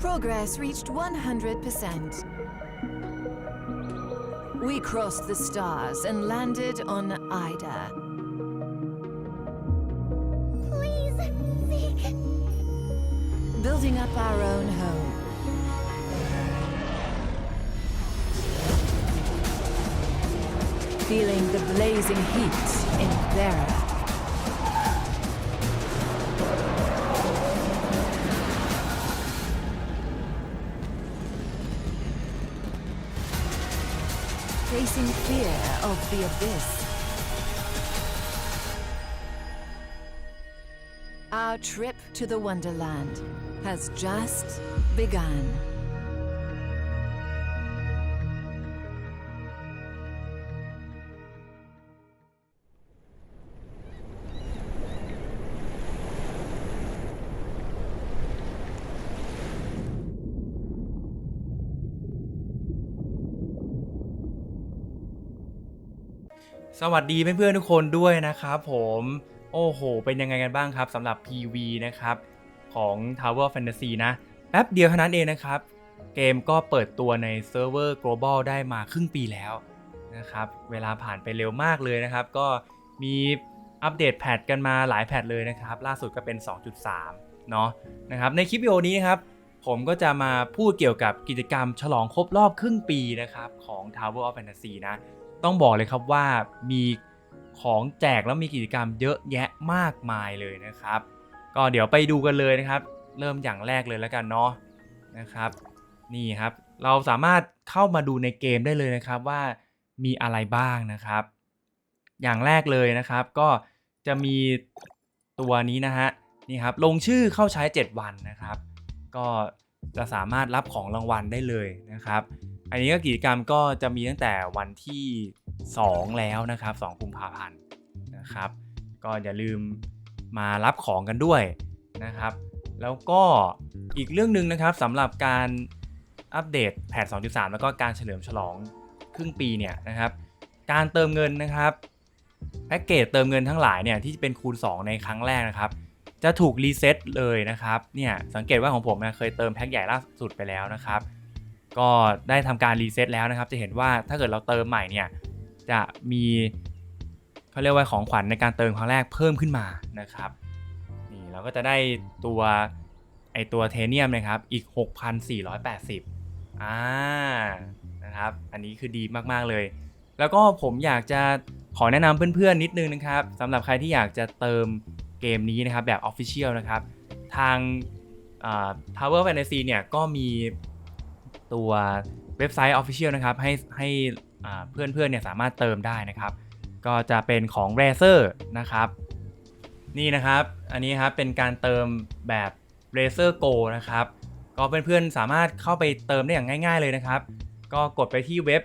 Progress reached 100%. We crossed the stars and landed on Ida. Please, Zeke. building up our own home. Feeling the blazing heat in Thera. Facing fear of the abyss. Our trip to the Wonderland has just begun. สวัสดีเพื่อนๆทุกคนด้วยนะครับผมโอ้โห เป็นยังไงกันบ้างครับสำหรับ PV นะครับ ของ Tower Fantasy นะ แป๊บเดียวเท่านั้นเองนะครับ เกมก็เปิดตัวในเซิร์ฟเวอร์ global ได้มาครึ่งปีแล้วนะครับ เวลาผ่านไปเร็วมากเลยนะครับ ก็มีอัปเดตแพทกันมาหลายแพทเลยนะครับ ล่าสุดก็เป็น 2.3 เนาะนะครับ ในคลิปวิดีโอนี้นะครับ ผมก็จะมาพูดเกี่ยวกับกิจกรรมฉลองครบรอบครึ่งปีนะครับของ Tower of Fantasy นะ ต้องบอกเลยครับว่ามีของแจกแล้วมีกิจกรรมเยอะแยะมากมายเลยนะครับ ก็เดี๋ยวไปดูกันเลยนะครับ เริ่มอย่างแรกเลยแล้วกันเนาะนะครับ นี่ครับ เราสามารถเข้ามาดูในเกมได้เลยนะครับว่ามีอะไรบ้างนะครับ อย่างแรกเลยนะครับ ก็จะมีตัวนี้นะฮะนี่ครับลงชื่อเข้าใช้ 7 วันนะครับ ก็จะสามารถรับของรางวัลได้เลยนะครับ อันนี้ก็กิจกรรมก็จะมีตั้งแต่วันที่ 2 แล้วนะครับ2กุมภาพันธ์นะครับ ก็อย่าลืมมารับของกันด้วยนะครับ แล้วก็อีกเรื่องหนึ่งนะครับสำหรับการอัปเดตแพท2.3 แล้วก็การเฉลิมฉลองครึ่งปีเนี่ยนะครับ การเติมเงินนะครับแพ็กเกจเติมเงินทั้งหลายเนี่ยที่เป็นคูณ 2 ในครั้งแรกนะครับจะถูกรีเซ็ตเลยนะครับเนี่ยสังเกตว่าของผมนะเคยเติมแพ็กใหญ่ล่าสุดไปแล้วนะครับ ก็ได้ทำการรีเซ็ตแล้วนะครับ จะเห็นว่าถ้าเกิดเราเติมใหม่เนี่ยจะมีเขาเรียกว่าของขวัญในการเติมครั้งแรกเพิ่มขึ้นมานะครับนี่เราก็จะได้ตัวไอตัวเทเนียมนะครับอีก 6,480อ่านะครับอันนี้คือดีมากๆเลย แล้วก็ผมอยากจะขอแนะนำเพื่อนๆ นิดนึงนะครับสำหรับใครที่อยากจะเติมเกมนี้นะครับแบบ Official นะครับ ทาง Tower Fantasy เนี่ยก็มี ตัวเว็บไซต์ Official นะครับ ให้ให้อ่าเพื่อนๆเนี่ยสามารถเติมได้นะครับ ก็จะเป็นของ r a z e r นะครับ นี่นะครับ อันนี้ครับเป็นการเติมแบบ r a z e r Go นะครับ ก็เพื่อนๆสามารถเข้าไปเติมได้อย่างง่าย ๆเลยนะครับ ก็กดไปที่เว็บ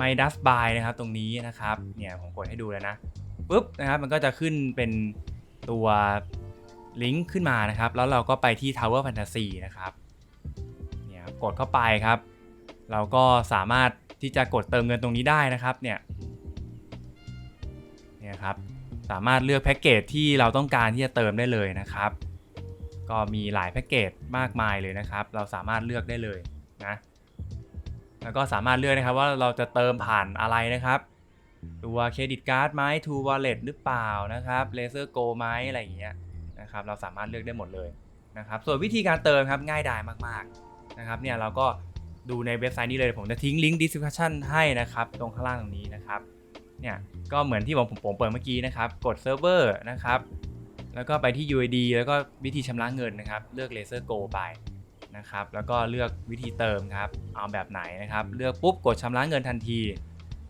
My d u s Buy นะครับตรงนี้นะครับ เนี่ยผมกดให้ดูแล้วนะปุ๊บนะครับมันก็จะขึ้นเป็นตัวลิงก์ขึ้นมานะครับ แล้วเราก็ไปที่ Tower Fantasy นะครับเนี่ยครับ กดเข้าไปครับ เราก็สามารถที่จะกดเติมเงินตรงนี้ได้นะครับเนี่ยเนี่ยครับสามารถเลือกแพ็กเกจที่เราต้องการที่จะเติมได้เลยนะครับ ก็มีหลายแพ็กเกจมากมายเลยนะครับ เราสามารถเลือกได้เลยนะแล้วก็สามารถเลือกนะครับว่าเราจะเติมผ่านอะไรนะครับ ตัวเครดิตการ์ดไหม True Wallet หรือเปล่านะครับ Laser Go ไหมอะไรอย่างเงี้ยนะครับ เราสามารถเลือกได้หมดเลยนะครับ ส่วนวิธีการเติมครับง่ายดายมาก ๆ นะครับเนี่ยเราก็ดูในเว็บไซต์นี้เลยผมจะทิ้งลิงก์ description ให้นะครับตรงข้างล่างตรงนี้นะครับเนี่ยก็เหมือนที่ผมผมเปิดเมื่อกี้นะครับ กดเซิร์ฟเวอร์นะครับแล้วก็ไปที่ UID แล้วก็วิธีชำระเงินนะครับ เลือก Laser Go ไปนะครับ แล้วก็เลือกวิธีเติมครับ เอาแบบไหนนะครับ เลือกปุ๊บกดชำระเงินทันที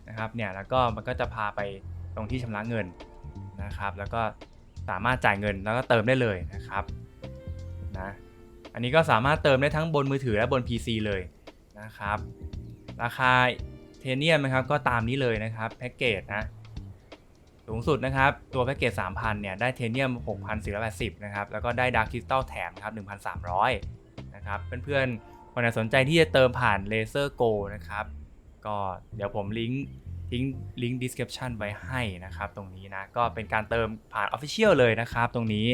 นะครับ เนี่ยแล้วก็มันก็จะพาไปตรงที่ชำระเงินนะครับ แล้วก็สามารถจ่ายเงินแล้วก็เติมได้เลยนะครับนะ อันนี้ก็สามารถเติมได้ทั้งบนมือถือและบน PC เลยนะครับ ราคาเทเนียมนะครับก็ตามนี้เลยนะครับแพ็กเกจนะสูงสุดนะครับ ตัวแพ็กเกจ 3,000 เนี่ย ได้เทเนียม 6,480 นะครับ แล้วก็ได้ดาร์คคริสตัลแถมครับ 1,300 นะครับ เพื่อนๆ คนไหนสนใจที่จะเติมผ่านเลเซอร์โกนะครับ ก็เดี๋ยวผมลิงก์ทิ้งลิงก์ description ไว้ให้นะครับ ตรงนี้นะ ก็เป็นการเติมผ่าน Official เลยนะครับ ตรงนี้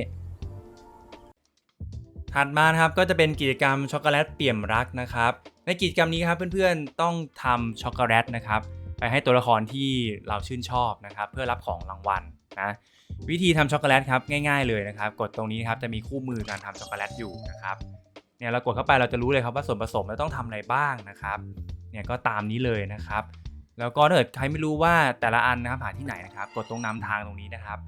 ถัดมานะครับก็จะเป็นกิจกรรมช็อกโกแลตเปี่ยมรักนะครับ ในกิจกรรมนี้ครับเพื่อนๆต้องทำช็อกโกแลตนะครับไปให้ตัวละครที่เราชื่นชอบนะครับ เพื่อรับของรางวัลนะวิธีทำช็อกโกแลตครับง่าย ๆเลยนะครับ กดตรงนี้นครับจะมีคู่มือการทำช็อกโกแลตอยู่นะครับเนี่ยเรากดเข้าไปเราจะรู้เลยครับว่าส่วนผสมเราต้องทำอะไรบ้างนะครับเนี่ยก็ตามนี้เลยนะครับ แล้วก็ถ้าเกิดใครไม่รู้ว่าแต่ละอันนะครับหาที่ไหนนะครับ กดตรงนำทางตรงนี้นะครับ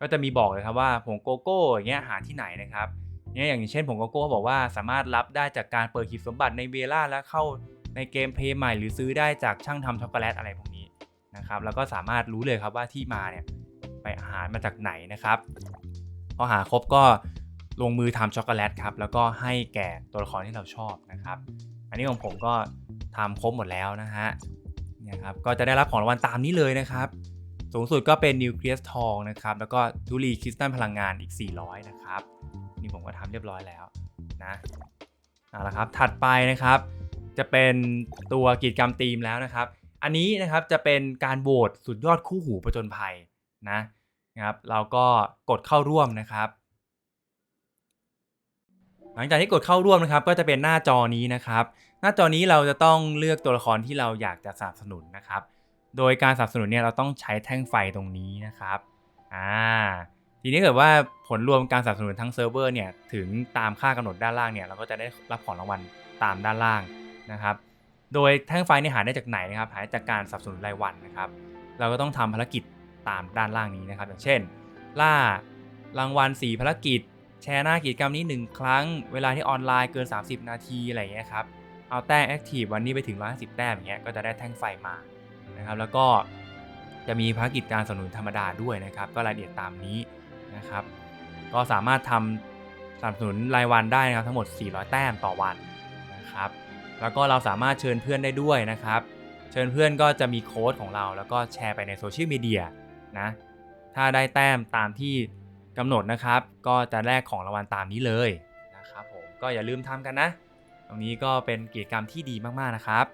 ก็จะมีบอกเลยครับว่าผงโกโก้อย่างเงี้ยหาที่ไหนนะครับ เนี่ยอย่างเช่นผงโกโก้บอกว่าสามารถรับได้จากการเปิดขีดสมบัติในเวล่าและเข้าในเกมเพลย์ใหม่หรือซื้อได้จากช่างทำช็อกโกแลตอะไรพวกนี้นะครับแล้วก็สามารถรู้เลยครับว่าที่มาเนี่ยไปอาหารมาจากไหนนะครับพอหาครบก็ลงมือทำช็อกโกแลตครับแล้วก็ให้แก่ตัวละครที่เราชอบนะครับ อันนี้ของผมก็ทำครบหมดแล้วนะฮะเนี่ยครับก็จะได้รับของรางวัลตามนี้เลยนะครับ สูงสุดก็เป็นนิวเคลียสทองนะครับแล้วก็ทุลีคริสตัลพลังงานอีก 400 นะครับ นี่ผมก็ทำเรียบร้อยแล้วนะเอาละครับถัดไปนะครับ จะเป็นตัวกิจกรรมธีมแล้วนะครับ อันนี้นะครับจะเป็นการโหวตสุดยอดคู่หูประจนภัยนะนะครับ เราก็กดเข้าร่วมนะครับ หลังจากที่กดเข้าร่วมนะครับ ก็จะเป็นหน้าจอนี้นะครับ หน้าจอนี้เราจะต้องเลือกตัวละครที่เราอยากจะสนับสนุนนะครับ โดยการสนับสนุนเนี่ยเราต้องใช้แท่งไฟตรงนี้นะครับอ่า ทีนี้เกิดว่าผลรวมการสนับสนุนทั้งเซิร์ฟเวอร์เนี่ยถึงตามค่ากำหนดด้านล่างเนี่ยเราก็จะได้รับของรางวัลตามด้านล่างนะครับ โดยแท่งไฟเนี่ยหาได้จากไหนนะครับหาจากการสนับสนุนรายวันนะครับ เราก็ต้องทำภารกิจตามด้านล่างนี้นะครับ อย่างเช่น ล่ารางวัล 4 ภารกิจ แชร์หน้ากิจกรรมนี้ 1 ครั้ง เวลาที่ออนไลน์เกิน 30 นาทีอะไรอย่างเงี้ยครับเอาแต้มแอคทีฟวันนี้ไปถึง150แต้มอย่างเงี้ยก็จะได้แท่งไฟมานะครับ แล้วก็จะมีภารกิจการสนับสนุนธรรมดาด้วยนะครับ ก็รายละเอียดตามนี้ นะครับ ก็สามารถทำสนับสนุนรายวันได้นะครับทั้งหมด 400 แต้มต่อวันนะครับ แล้วก็เราสามารถเชิญเพื่อนได้ด้วยนะครับ เชิญเพื่อนก็จะมีโค้ดของเรา แล้วก็แชร์ไปในโซเชียลมีเดียนะ ถ้าได้แต้มตามที่กำหนดนะครับ ก็จะแลกของรางวัลตามนี้เลยนะครับผม ก็อย่าลืมทำกันนะ ตรงนี้ก็เป็นกิจกรรมที่ดีมากๆนะครับ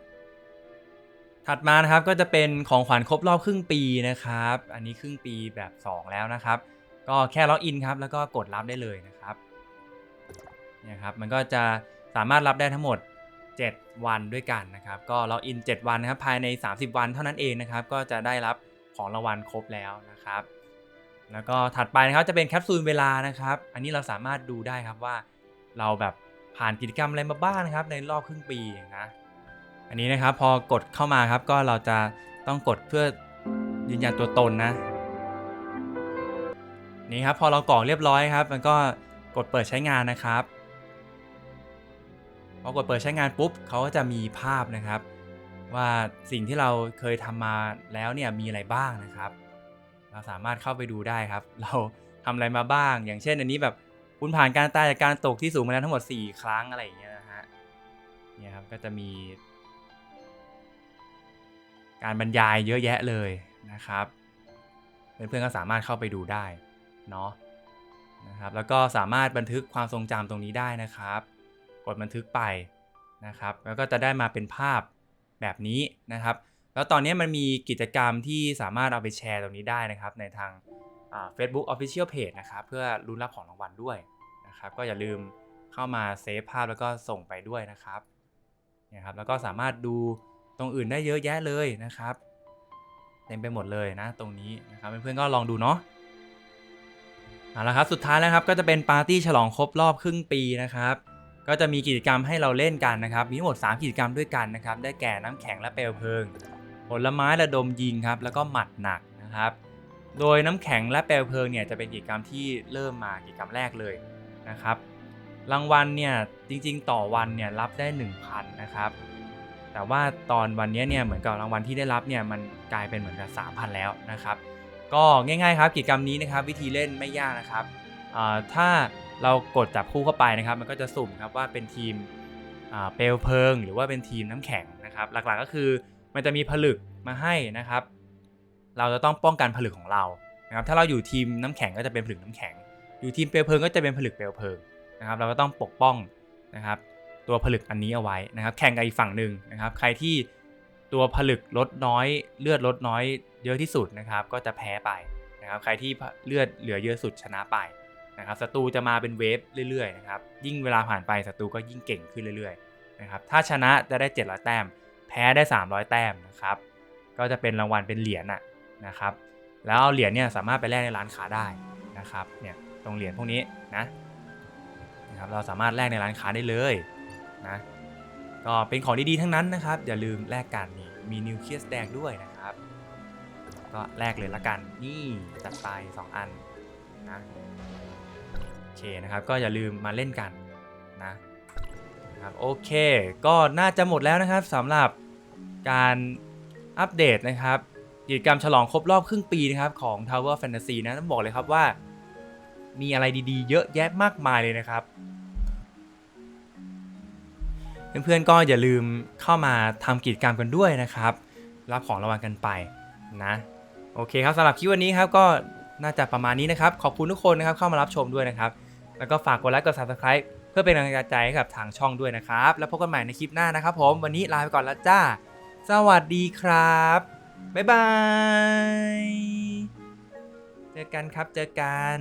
ถัดมานะครับก็จะเป็นของขวัญครบรอบครึ่งปีนะครับ อันนี้ครึ่งปีแบบ 2 แล้วนะครับ ก็แค่ล็อกอินครับ แล้วก็กดรับได้เลยนะครับเนี่ยครับ มันก็จะสามารถรับได้ทั้งหมด 7 วันด้วยกันนะครับ ก็ล็อกอิน 7 วันนะครับ ภายใน 30 วันเท่านั้นเองนะครับ ก็จะได้รับของรางวัลครบแล้วนะครับ แล้วก็ถัดไปนะครับจะเป็นแคปซูลเวลานะครับ อันนี้เราสามารถดูได้ครับว่าเราแบบผ่านกิจกรรมอะไรมาบ้างนะครับ ในรอบครึ่งปีนะ อันนี้นะครับพอกดเข้ามาครับก็เราจะต้องกดเพื่อยืนยันตัวตนนะ นี่ครับพอเรากรอกเรียบร้อยครับ มันก็กดเปิดใช้งานนะครับพอกดเปิดใช้งานปุ๊บเขาก็จะมีภาพนะครับ ว่าสิ่งที่เราเคยทำมาแล้วเนี่ยมีอะไรบ้างนะครับ เราสามารถเข้าไปดูได้ครับ เราทำอะไรมาบ้าง อย่างเช่น อันนี้แบบคุณผ่านการตายจากการตกที่สูงมาแล้วทั้งหมด 4 ครั้งอะไรอย่างเงี้ยนะฮะเนี่ยครับก็จะมี การบรรยายเยอะแยะเลยนะครับเพื่อนๆก็สามารถเข้าไปดูได้ เนาะนะครับแล้วก็สามารถบันทึกความทรงจำตรงนี้ได้นะครับ กดบันทึกไปนะครับ แล้วก็จะได้มาเป็นภาพแบบนี้นะครับ แล้วตอนนี้มันมีกิจกรรมที่สามารถเอาไปแชร์ตรงนี้ได้นะครับ ในทางเฟซบุ๊กออฟฟิเชียลเพจนะครับ เพื่อรุ้นรับของรางวัลด้วยนะครับ ก็อย่าลืมเข้ามาเซฟภาพแล้วก็ส่งไปด้วยนะครับนี่ยครับ แล้วก็สามารถดูตรงอื่นได้เยอะแยะเลยนะครับ เต็มไปหมดเลยนะตรงนี้นะครับเพื่อนๆก็ลองดูเนาะ เอาละครับสุดท้ายแล้วครับก็จะเป็นปาร์ตี้ฉลองครบรอบครึ่งปีนะครับก็จะมีกิจกรรมให้เราเล่นกันนะครับ มีทั้งหมด 3 กิจกรรมด้วยกันนะครับ ได้แก่น้ำแข็งและเปลวเพลิง ผลไม้ระดมยิงครับ แล้วก็หมัดหนักนะครับ โดยน้ำแข็งและเปลวเพลิงเนี่ยจะเป็นกิจกรรมที่เริ่มมากิจกรรมแรกเลยนะครับ รางวัลเนี่ยจริง ๆ ต่อวันเนี่ยรับได้ 1,000 นะครับ แต่ว่าตอนวันนี้เนี่ยเหมือนกับรางวัลที่ได้รับเนี่ยมันกลายเป็นเหมือนกับ3,000 แล้วนะครับ ก็ง่ายๆครับกิจกรรมนี้นะครับ วิธีเล่นไม่ยากนะครับถ้าเรากดจับคู่เข้าไปนะครับ มันก็จะสุ่มครับว่าเป็นทีมเปลวเพลิง หรือว่าเป็นทีมน้ำแข็งนะครับ หลักๆก็คือมันจะมีผลึกมาให้นะครับ เราจะต้องป้องกันผลึกของเรานะครับ ถ้าเราอยู่ทีมน้ำแข็งก็จะเป็นผลึกน้ำแข็ง อยู่ทีมเปลวเพลิงก็จะเป็นผลึกเปลวเพลิงนะครับ เราก็ต้องปกป้องนะครับ ตัวผลึกอันนี้เอาไว้นะครับ แข่งกับอีกฝั่งหนึ่งนะครับ ใครที่ตัวผลึกลดน้อย เลือดลดน้อย เยอะที่สุดนะครับก็จะแพ้ไปนะครับใครที่เลือดเหลือเยอะสุดชนะไปนะครับศัตรูจะมาเป็นเวฟเรื่อยๆนะครับยิ่งเวลาผ่านไปศัตรูก็ยิ่งเก่งขึ้นเรื่อยๆนะครับถ้าชนะจะได้ 700 แต้ม แพ้ได้ 300 แต้มนะครับก็จะเป็นรางวัลเป็นเหรียญนะนะครับแล้วเอาเหรียญเนี่ยสามารถไปแลกในร้านค้าได้นะครับเนี่ยตรงเหรียญพวกนี้นะนะครับเราสามารถแลกในร้านค้าได้เลยนะก็เป็นของดีๆทั้งนั้นนะครับ อย่าลืมแลกกันนี่มีนิวเคลียสแดงด้วยนะครับ ก็แลกเลยละกัน นี่จัดไป 2 อันนะโอเคนะครับ ก็อย่าลืมมาเล่นกันนะครับโอเค ก็น่าจะหมดแล้วนะครับสำหรับการอัปเดตนะครับกิจกรรมฉลองครบรอบครึ่งปีนะครับของ Tower Fantasy นะต้องบอกเลยครับว่า มีอะไรดีๆ เยอะแยะมากมายเลยนะครับ เพื่อนๆก็อย่าลืมเข้ามาทำกิจกรรมกันด้วยนะครับ รับของรางวัลกันไปนะ โอเคครับสำหรับคลิปวันนี้ครับก็น่าจะประมาณนี้นะครับ ขอบคุณทุกคนนะครับเข้ามารับชมด้วยนะครับ แล้วก็ฝากกดไลค์กด subscribe เพื่อเป็นกำลังใจให้กับทางช่องด้วยนะครับ แล้วพบกันใหม่ในคลิปหน้านะครับ ผมวันนี้ลาไปก่อนแล้วจ้า สวัสดีครับ บ๊ายบาย เจอกันครับเจอกัน